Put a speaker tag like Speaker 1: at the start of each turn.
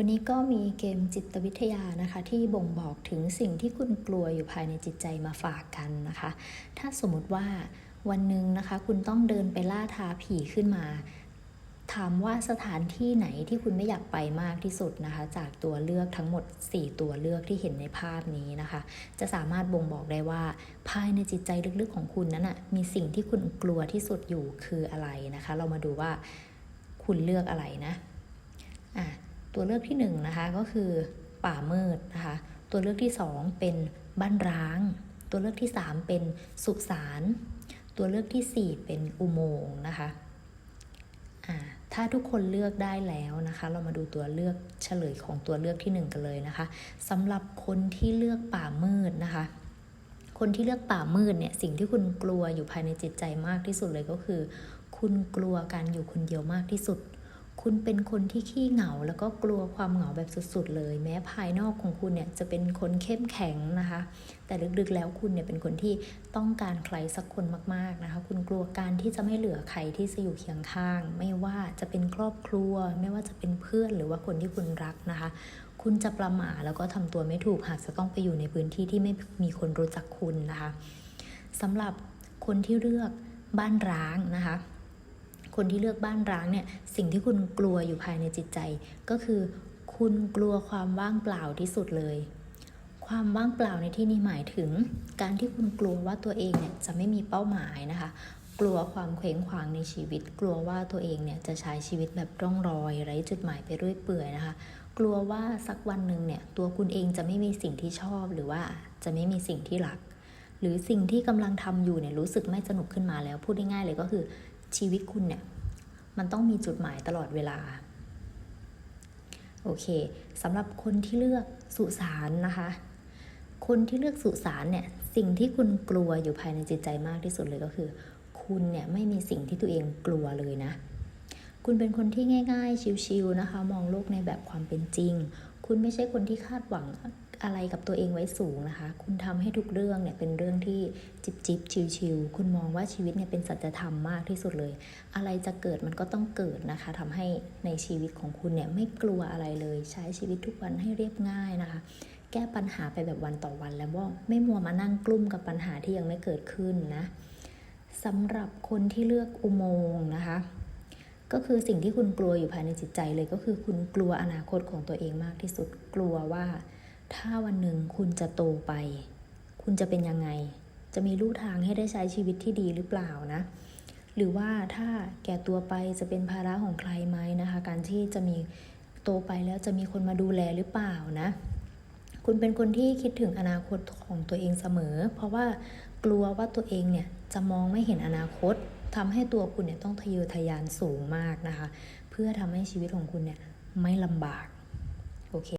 Speaker 1: วันนี้ก็มีเกมจิตวิทยานะคะ ที่บ่งบอกถึงสิ่งที่คุณกลัวอยู่ภายในจิตใจมาฝากกันนะคะ ถ้าสมมติว่าวันหนึ่งนะคะ คุณต้องเดินไปล่าท้าผีขึ้นมา ถามว่าสถานที่ไหนที่คุณไม่อยากไปมากที่สุดนะคะ จากตัวเลือกทั้งหมด 4 ตัวเลือกที่เห็นในภาพนี้นะคะ จะสามารถบ่งบอกได้ว่า ภายในจิตใจลึกๆของคุณนั้นนะมีสิ่งที่คุณกลัวที่สุดอยู่คืออะไรนะคะ เรามาดูว่าคุณเลือกอะไรนะอะ ตัวเลือกที่1นงนะคะก็คือป่ามืดนะคะ ตัวเลือกที่ 2 เป็นบ้านร้าง ตัวเลือกที่ 3 เป็นสุสาน ตัวเลือกที่ 4 เป็นอุโมงค์นะคะอ่าถ้าทุกคนเลือกได้แล้วนะคะ เรามาดูตัวเลือกเฉลยของตัวเลือกที่ 1 กันเลยนะคะสำหรับคนที่เลือกป่ามืดนะคะ คนที่เลือกป่ามืดเนี่ยสิ่งที่คุณกลัวอยู่ภายในจิตใจมากที่สุดเลยก็คือ คุณกลัวการอยู่คนเดียวมากที่สุด คุณเป็นคนที่ขี้เหงา แล้วก็กลัวความเหงาแบบสุดๆเลย แม้ภายนอกของคุณเนี่ยจะเป็นคนเข้มแข็งนะคะ แต่ลึกๆแล้วคุณเนี่ยเป็นคนที่ต้องการใครสักคนมากๆนะคะ คุณกลัวการที่จะไม่เหลือใครที่จะอยู่เคียงข้าง ไม่ว่าจะเป็นครอบครัว ไม่ว่าจะเป็นเพื่อนหรือว่าคนที่คุณรักนะคะ คุณจะประหม่าแล้วก็ทำตัวไม่ถูกหากจะต้องไปอยู่ในพื้นที่ที่ไม่มีคนรู้จักคุณนะคะสำหรับคนที่เลือกบ้านร้างนะคะ คนที่เลือกบ้านร้างเนี่ยสิ่งที่คุณกลัวอยู่ภายในจิตใจ ก็คือคุณกลัวความว่างเปล่าที่สุดเลย ความว่างเปล่าในที่นี้หมายถึง การที่คุณกลัวว่าตัวเองเนี่ยจะไม่มีเป้าหมายนะคะ กลัวความเคว้งคว้างในชีวิต กลัวว่าตัวเองเนี่ยจะใช้ชีวิตแบบร่องรอย ไร้จุดหมายไปเรื่อยเปื่อยนะคะกลัวว่าสักวันหนึ่งเนี่ยตัวคุณเองจะไม่มีสิ่งที่ชอบหรือว่าจะไม่มีสิ่งที่รัก หรือสิ่งที่กำลังทำอยู่เนี่ยรู้สึกไม่สนุกขึ้นมาแล้วพูดง่ายๆเลยก็คือ ชีวิตคุณเนี่ย มันต้องมีจุดหมายตลอดเวลา โอเคสำหรับคนที่เลือกสุสานนะคะ คนที่เลือกสุสานเนี่ย สิ่งที่คุณกลัวอยู่ภายในจิตใจมากที่สุดเลยก็คือ คุณเนี่ยไม่มีสิ่งที่ตัวเองกลัวเลยนะ คุณเป็นคนที่ง่าย ๆ ชิวๆนะคะ มองโลกในแบบความเป็นจริง คุณไม่ใช่คนที่คาดหวัง อะไรกับตัวเองไว้สูงนะคะ คุณทำให้ทุกเรื่องเนี่ยเป็นเรื่องที่จิบจิบชิวชิวคุณมองว่าชีวิตเนี่ยเป็นสัจธรรมมากที่สุดเลย อะไรจะเกิดมันก็ต้องเกิดนะคะทำให้ในชีวิตของคุณเนี่ยไม่กลัวอะไรเลย ใช้ชีวิตทุกวันให้เรียบง่ายนะคะ แก้ปัญหาไปแบบวันต่อวัน แล้วว่าไม่มัวมานั่งกลุ้มกับปัญหาที่ยังไม่เกิดขึ้นนะสำหรับคนที่เลือกอุโมงค์นะคะก็คือสิ่งที่คุณกลัวอยู่ภายในจิตใจเลยก็คือคุณกลัวอนาคตของตัวเองมากที่สุดกลัวว่า ถ้าวันหนึ่งคุณจะโตไป คุณจะเป็นยังไง จะมีลู่ทางให้ได้ใช้ชีวิตที่ดีหรือเปล่านะ หรือว่าถ้าแก่ตัวไปจะเป็นภาระของใครไหมนะคะ การที่จะมีโตไปแล้วจะมีคนมาดูแลหรือเปล่านะ คุณเป็นคนที่คิดถึงอนาคตของตัวเองเสมอ เพราะว่ากลัวว่าตัวเองเนี่ยจะมองไม่เห็นอนาคตทำให้ตัวคุณเนี่ยต้องทะเยอทะยานสูงมากนะคะ เพื่อทำให้ชีวิตของคุณเนี่ยไม่ลำบาก โอเค